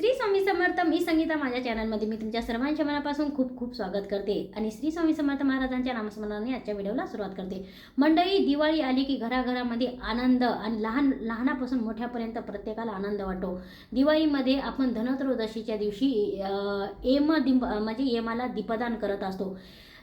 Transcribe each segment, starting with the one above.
श्री स्वामी समर्थ मी संगीता. माझ्या चॅनलमध्ये मी तुमच्या सर्वांच्या मनापासून खूप खूप स्वागत करते. आणि श्री स्वामी समर्थ महाराजांच्या नामस्मरणाने आजच्या व्हिडिओला सुरुवात करते. मंडळी दिवाळी आली की घराघरामध्ये आनंद आणि लहान लहानापासून मोठ्यापर्यंत प्रत्येकाला आनंद वाटतो. दिवाळीमध्ये आपण धनत्रयोदशीच्या दिवशी एम दिंब म्हणजे एमाला दीपदान करत असतो.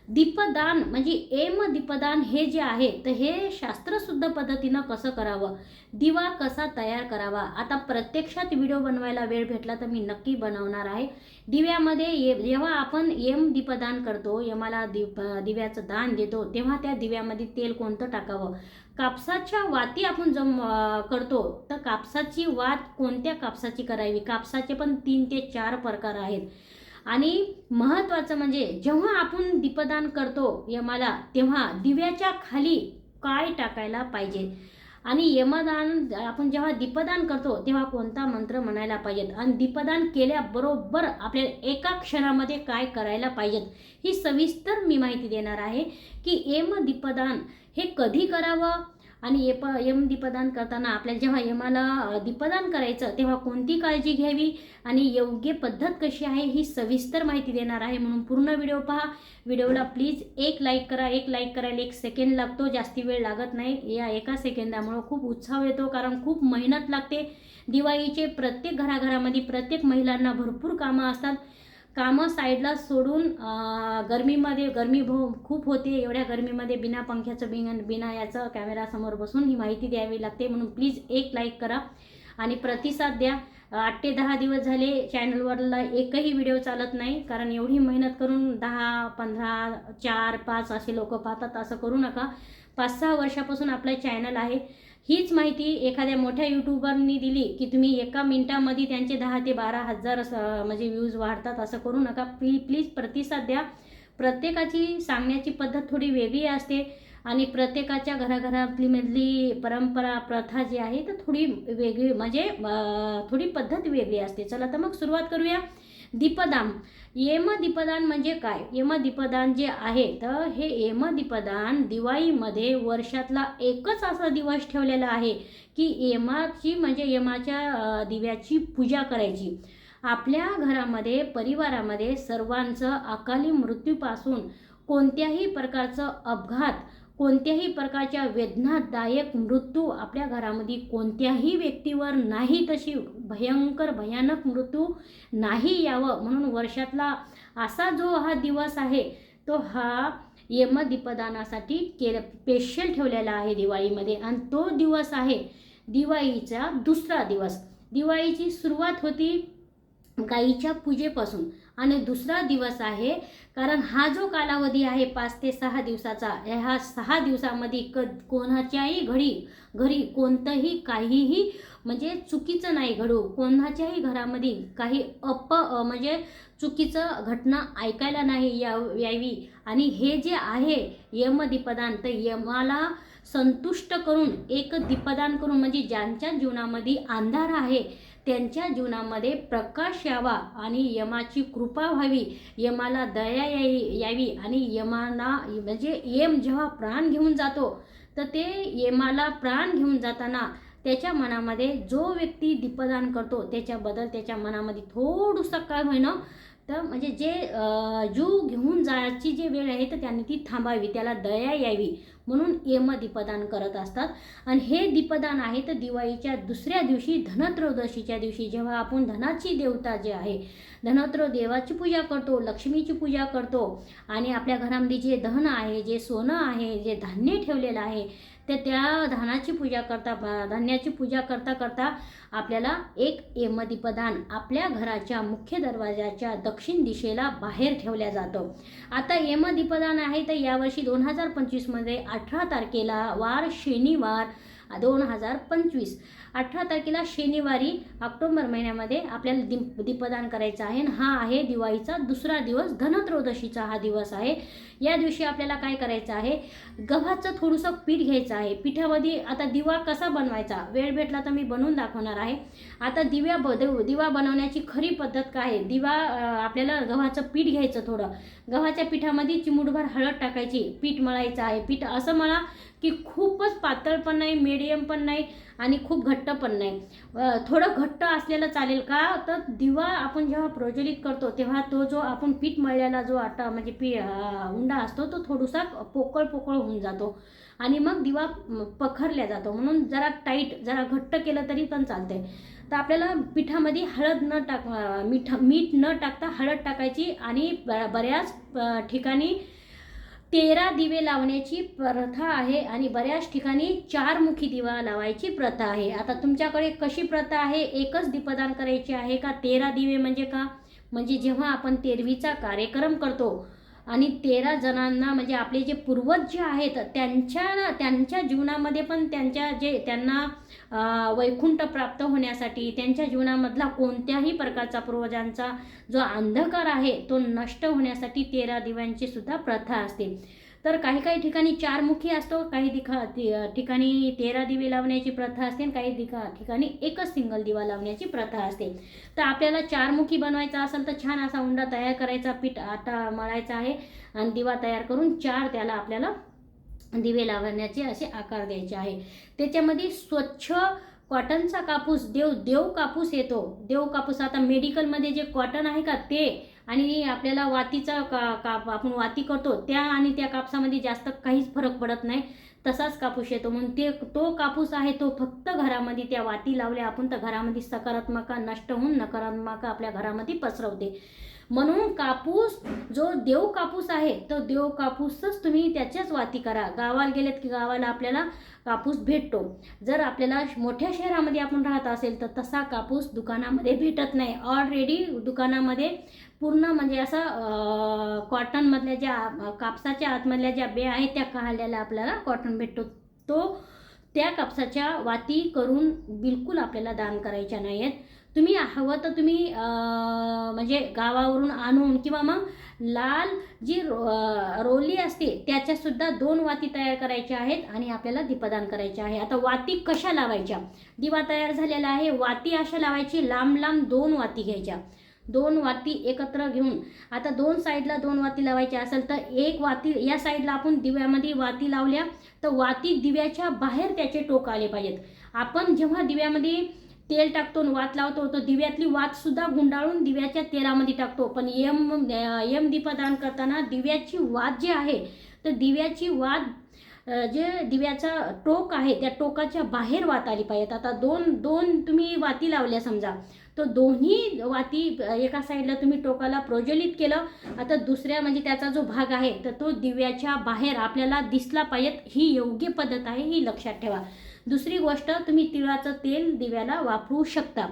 दीपदान म्हणजे एम दीपदान हे जे आहे तर हे शास्त्रशुद्ध पद्धतीनं कसं करावं? दिवा कसा तयार करावा? आता प्रत्यक्षात व्हिडिओ बनवायला वेळ भेटला तर मी नक्की बनवणार आहे. दिव्यामध्ये ये जेव्हा आपण यम दीपदान करतो यमाला दीप दिव्याचं दान देतो तेव्हा त्या दिव्यामध्ये तेल कोणतं टाकावं? कापसाच्या वाती आपण जम करतो तर कापसाची वात कोणत्या कापसाची करावी? कापसाचे पण तीन ते चार प्रकार आहेत. आणि महत्त्वाचं म्हणजे जेव्हा आपण दीपदान करतो यमाला तेव्हा दिव्याच्या खाली काय टाकायला पाहिजे. आणि यमदान आपण जेव्हा दीपदान करतो तेव्हा कोणता मंत्र म्हणायला पाहिजेत? आणि दीपदान केल्याबरोबर आपल्याला एका क्षणामध्ये काय करायला पाहिजेत? ही सविस्तर मी माहिती देणार आहे की यम दीपदान हे कधी करावं? आणि येप यम दीपदान करताना आपल्याला जेव्हा यमाला दीपदान करायचं तेव्हा कोणती काळजी घ्यावी आणि योग्य पद्धत कशी आहे ही सविस्तर माहिती देणार आहे. म्हणून पूर्ण व्हिडिओ पहा. व्हिडिओला प्लीज एक लाईक करा. एक लाईक करायला एक सेकंड लागतो. जास्ती वेळ लागत नाही. या एका सेकंदामुळं खूप उत्साह येतो कारण खूप मेहनत लागते. दिवाळीचे प्रत्येक घराघरामध्ये प्रत्येक महिलांना भरपूर कामं असतात. कामं साईडला सोडून गरमीमध्ये गरमी भो खूप होते एवढ्या गरमीमध्ये बिना पंख्याचं बिना बिना याचं कॅमेरासमोर बसून ही माहिती द्यावी लागते. म्हणून प्लीज एक लाईक करा आणि प्रतिसाद द्या. आठ ते दहा दिवस झाले चॅनलवरला एकही व्हिडिओ चालत नाही कारण एवढी मेहनत करून दहा पंधरा चार पाच असे लोक पाहतात असं करू नका. पाच सहा वर्षापासून आपलं चॅनल आहे. हीच माहिती एखाद्या मोठ्या यूट्यूबरनी दिली की तुम्ही एका मिनिटामध्ये त्यांचे दहा ते बारा हजार असं म्हणजे व्ह्यूज वाढतात असं करू नका. प्ली प्लीज प्रतिसाद द्या. प्रत्येकाची सांगण्याची पद्धत थोडी वेगळी असते. आणि प्रत्येकाच्या घराघरातली मधली परंपरा प्रथा जी आहे तर थोडी वेगळी म्हणजे थोडी पद्धत वेगळी असते. चला तर मग सुरुवात करूया. दीपदान. येम दीपदान म्हणजे काय? येम दीपदान जे आहे तर हे येम दीपदान दिवाळीमध्ये वर्षातला एकच असा दिवस ठेवलेला आहे की यमाची म्हणजे यमाच्या दिव्याची पूजा करायची. आपल्या घरामध्ये परिवारामध्ये सर्वांचं अकाली मृत्यूपासून कोणत्याही प्रकारचं अपघात कोणत्याही प्रकारच्या वेदनादायक मृत्यू आपल्या घरामध्ये कोणत्याही व्यक्तीवर नाही तशी भयंकर भयानक मृत्यू नाही यावं म्हणून वर्षातला असा जो हा दिवस आहे तो हा यमदीपदानासाठी केलं स्पेशल ठेवलेला आहे दिवाळीमध्ये. आणि तो दिवस आहे दिवाळीचा दुसरा दिवस. दिवाळीची सुरुवात होती गाईच्या पूजेपासून. आणि दुसरा दिवस आहे. कारण हा जो कालावधी आहे पाच ते सहा दिवसाचा ह्या सहा दिवसामध्ये क कोणाच्याही घडी घरी कोणतंही काहीही म्हणजे चुकीचं नाही घडू. कोणाच्याही घरामध्ये काही अप म्हणजे चुकीचं घटना ऐकायला नाही या यावी. आणि हे जे आहे यमदीपदान तर यमाला संतुष्ट करून एक दीपदान करून म्हणजे ज्यांच्या जीवनामध्ये अंधार आहे त्यांच्या जीवनामध्ये प्रकाश यावा आणि यमाची कृपा व्हावी. यमाला दया यावी यावी आणि यमाला म्हणजे यम जेव्हा प्राण घेऊन जातो तर ते यमाला प्राण घेऊन जाताना त्याच्या मनामध्ये जो व्यक्ती दीपदान करतो त्याच्याबद्दल त्याच्या मनामध्ये थोडंसं काय होईना तर म्हणजे जे जीव घेऊन जायची जी वेळ आहे तर त्यांनी ती थांबावी त्याला दया यावी. म्हणून यम दीपदान करत असतात. आणि हे दीपदान आहे तर दिवाळीच्या दुसऱ्या दिवशी धनत्रयोदशीच्या दिवशी जेव्हा आपण धनाची देवता जे आहे धनत्र देवाची पूजा करतो लक्ष्मीची पूजा करतो आणि आपल्या घरामध्ये जे धन आहे जे सोनं आहे जे धान्य ठेवलेलं आहे तर त्या धानाची पूजा करता धान्याची पूजा करता करता आपल्याला एक यमदीपदान आपल्या घराच्या मुख्य दरवाजाच्या दक्षिण दिशेला बाहेर ठेवल्या जातो. आता यमदीपदान आहे तर यावर्षी दोन हजार पंचवीसमध्ये अठरा तारखेला वार शनिवार दोन हजार पंचवीस. अठरा तारखेला शनिवारी ऑक्टोबर महिन्यामध्ये आपल्याला दीप दीपदान करायचं आहे. आणि हा आहे दिवाळीचा दुसरा दिवस. धनत्रयोदशीचा हा दिवस आहे. या दिवशी आपल्याला काय करायचं आहे? गव्हाचं थोडंसं पीठ घ्यायचं आहे. पिठामध्ये आता दिवा कसा बनवायचा? वेळ भेटला तर मी बनवून दाखवणार आहे. आता दिव्या ब देव- दिवा बनवण्याची खरी पद्धत काय आहे? दिवा आपल्याला गव्हाचं पीठ घ्यायचं थोडं. गव्हाच्या पिठामध्ये चिमुटभर हळद टाकायची. पीठ मळायचं आहे. पीठ असं मळा की खूपच पातळ पण नाही मिडियम पण नाही. आणि खूप घट्ट पण नाही. थोडं घट्ट असलेलं चालेल का? तर दिवा आपण जेव्हा प्रज्वलित करतो तेव्हा तो जो आपण पीठ मळलेला जो आटा म्हणजे पी उंडा असतो तो थोडासा पोकळ पोकळ होऊन जातो. आणि मग दिवा पखरल्या जातो. म्हणून जरा टाईट जरा घट्ट केलं तरी पण चालते तर आपल्याला पिठामध्ये हळद न टाक मीठ मीठ न टाकता हळद टाकायची आणि ब- बऱ्याच ठिकाणी तेरा दिवे लावण्याची प्रथा आहे आणि बऱ्याच ठिकाणी चारमुखी दिवा लावायची प्रथा आहे. आता तुमच्याकडे कशी प्रथा आहे? एकच दीपदान करायचे आहे का? तेरा दिवे म्हणजे का? म्हणजे जेव्हा आपण तेरवीचा कार्यक्रम करतो आणि तेरा जणांना म्हणजे आपले जे पूर्वज जे आहेत त्यांच्या त्यांच्या जीवनामध्ये पण त्यांच्या जे त्यांना वैकुंठ प्राप्त होण्यासाठी त्यांच्या जीवनामधला कोणत्याही प्रकारचा पूर्वजांचा जो अंधकार आहे तो नष्ट होण्यासाठी तेरा दिव्यांची सुद्धा प्रथा असते. तर काही काही ठिकाणी चारमुखी असतो काही दिखा ठिकाणी तेरा दिवे लावण्याची प्रथा असते आणि काही दिखा ठिकाणी एकच सिंगल दिवा लावण्याची प्रथा असते. तर आपल्याला चारमुखी बनवायचा असेल तर छान असा उंडा तयार करायचा पीठ आटा मळायचा आहे आणि दिवा तयार करून चार त्याला आपल्याला दिवे लावण्याचे असे आकार द्यायचे आहे. त्याच्यामध्ये स्वच्छ कॉटनचा कापूस देव देव कापूस येतो. देव कापूस आता मेडिकलमध्ये जे कॉटन आहे का ते आणि आपल्याला वातीचा का काप आपण वाती करतो त्या आणि त्या कापसामध्ये जास्त काहीच फरक पडत नाही. तसाच कापूस येतो. म्हणून ते तो कापूस आहे तो फक्त घरामध्ये त्या वाती लावल्या आपण तर घरामध्ये सकारात्मक नष्ट होऊन नकारात्मक आपल्या घरामध्ये पसरवते. म्हणून कापूस जो देव कापूस आहे तो देव कापूसच तुम्ही त्याच्याच वाती करा. गावाला गेलेत की गावाला आपल्याला कापूस भेटतो. जर आपल्याला मोठ्या शहरामध्ये आपण राहत असेल तर तसा कापूस दुकानामध्ये भेटत नाही. ऑलरेडी दुकानामध्ये पूर्ण म्हणजे असं कॉटनमधल्या ज्या कापसाच्या आतमधल्या ज्या बे आहेत त्या काढलेल्या आपल्याला कॉटन भेटतो. तो त्या कापसाच्या वाती करून बिलकुल आपल्याला दान करायच्या नाही आहेत तुम्ही हवं तर तुम्ही म्हणजे गावावरून आणून किंवा मग लाल जी रो रोली असते त्याच्यासुद्धा दोन वाती तयार करायच्या आहेत आणि आपल्याला दीपदान करायचे आहे. आता वाती कशा लावायच्या? दिवा तयार झालेला आहे. वाती अशा लावायची लांब लांब दोन वाती घ्यायच्या. दोन वाती एकत्र घेऊन. आता दोन साईडला दोन वाती लावायच्या असेल तर एक वाती या साईडला आपण दिव्यामध्ये वाती लावल्या तर वाती दिव्याच्या बाहेर त्याचे टोक आले पाहिजेत. आपण जेव्हा दिव्यामध्ये तेल टाकतो आणि वात लावतो तर दिव्यातली वातसुद्धा गुंडाळून दिव्याच्या तेलामध्ये टाकतो. पण यम यम दीपदान करताना दिव्याची वात जी आहे तर दिव्याची वात जे दिव्याचा टोक आहे त्या टोकाच्या बाहेर वात आली पाहिजेत. आता दोन दोन तुम्ही वाती लावल्या समजा. तो दोन्ही वाती एका साईडला तुम्ही टोकाला प्रज्वलित केलं आता दुसऱ्या म्हणजे त्याचा जो भाग आहे तर तो दिव्याच्या बाहेर आपल्याला दिसला पाहिजेत ही योग्य पद्धत आहे ही लक्षात ठेवा. दुसरी गोष्ट तुम्ही तिळाचं तेल दिव्याला वापरू शकता.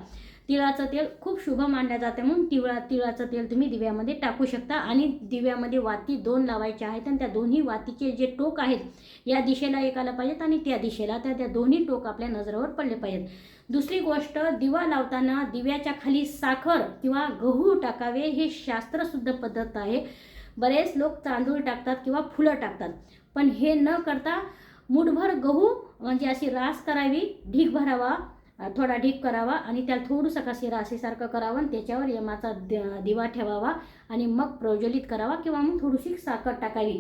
तिळाचं तेल खूप शुभ मानलं जाते म्हणून तिळा तिळाचं तेल तुम्ही दिव्यामध्ये टाकू शकता. आणि दिव्यामध्ये वाती दोन लावायच्या आहेत आणि त्या दोन्ही वातीचे जे टोक आहेत या दिशेला एकाला पाहिजेत आणि त्या दिशेला त्या त्या दोन्ही टोक आपल्या नजरेवर पडले पाहिजेत. दुसरी गोष्ट दिवा लावताना दिव्याच्या खाली साखर किंवा गहू टाकावे हे शास्त्रशुद्ध पद्धत आहे. बरेच लोक तांदूळ टाकतात किंवा फुलं टाकतात. पण हे न करता मुठभर गहू म्हणजे अशी रास करावी ढीक भरावा थोडा डीप करावा आणि त्याला थोडंसं कशी राशीसारखं करावं आणि त्याच्यावर यमाचा द- दिवा ठेवावा आणि मग प्रज्वलित करावा किंवा मग थोडीशी साखर टाकावी.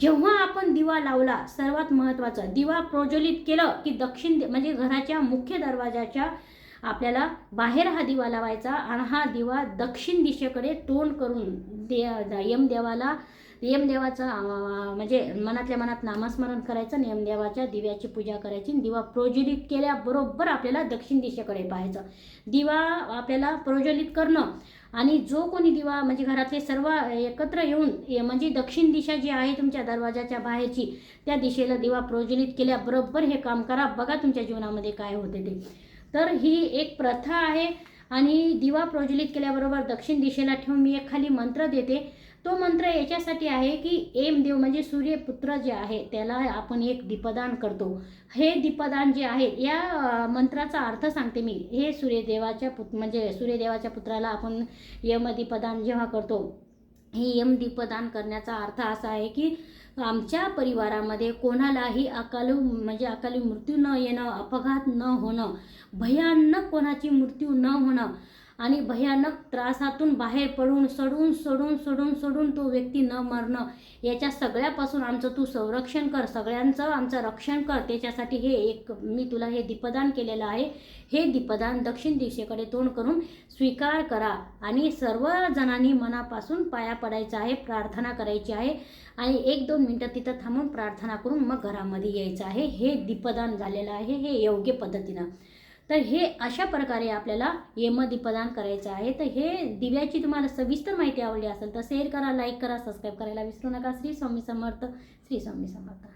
जेव्हा आपण दिवा लावला सर्वात महत्त्वाचं दिवा प्रज्वलित केलं की दक्षिण म्हणजे घराच्या मुख्य दरवाजाच्या आपल्याला बाहेर हा दिवा लावायचा आणि हा दिवा दक्षिण दिशेकडे तोंड करून दे यमदेवाला नियमदेवाचं म्हणजे मनातल्या मनात नामस्मरण करायचं नियमदेवाच्या दिव्याची पूजा करायची दिवा प्रज्वलित केल्याबरोबर आपल्याला दक्षिण दिशेकडे पाहायचं. दिवा आपल्याला प्रज्वलित करणं आणि जो कोणी दिवा म्हणजे घरातले सर्व एकत्र येऊन म्हणजे दक्षिण दिशा जी आहे तुमच्या दरवाजाच्या बाहेरची त्या दिशेला दिवा प्रज्वलित केल्याबरोबर हे काम करा. बघा तुमच्या जीवनामध्ये काय होते ते. तर ही एक प्रथा आहे आणि दिवा प्रज्वलित केल्याबरोबर दक्षिण दिशेला ठेवून मी एक खाली मंत्र देते. तो मंत्र याच्यासाठी आहे की एम देव म्हणजे सूर्यपुत्र जे आहे त्याला आपण एक दीपदान करतो. हे दीपदान जे आहे या मंत्राचा अर्थ सांगते मी. हे सूर्यदेवाच्या पुत म्हणजे सूर्यदेवाच्या पुत्राला आपण यमदीपदान जेव्हा करतो हे यम दीपदान करण्याचा अर्थ असा आहे की आमच्या परिवारामध्ये कोणालाही अकालू म्हणजे अकाली मृत्यू न येणं अपघात न होणं भयानक कोणाची मृत्यू न होणं आणि भयानक त्रासातून बाहेर पडून सडून सडून सडून सडून तो व्यक्ती न मरणं. याच्या सगळ्यापासून आमचं तू संरक्षण कर. सगळ्यांचं आमचं रक्षण कर. त्याच्यासाठी हे एक मी तुला हे दीपदान केलेलं आहे. हे दीपदान दक्षिण दिशेकडे तोंड करून स्वीकार करा. आणि सर्व जणांनी मनापासून पाया पडायचं आहे प्रार्थना करायची आहे. आणि एक दोन मिनटं तिथं थांबून प्रार्थना करून मग घरामध्ये यायचं आहे. हे दीपदान झालेलं आहे. हे योग्य पद्धतीनं. तर हे अशा प्रकारे आपल्याला यमदीपदान करायचं आहे. तर हे दिव्याची तुम्हाला सविस्तर माहिती आवडली असेल तर शेअर करा लाईक करा सबस्क्राईब करायला विसरू नका. श्री स्वामी समर्थ श्री स्वामी समर्थ.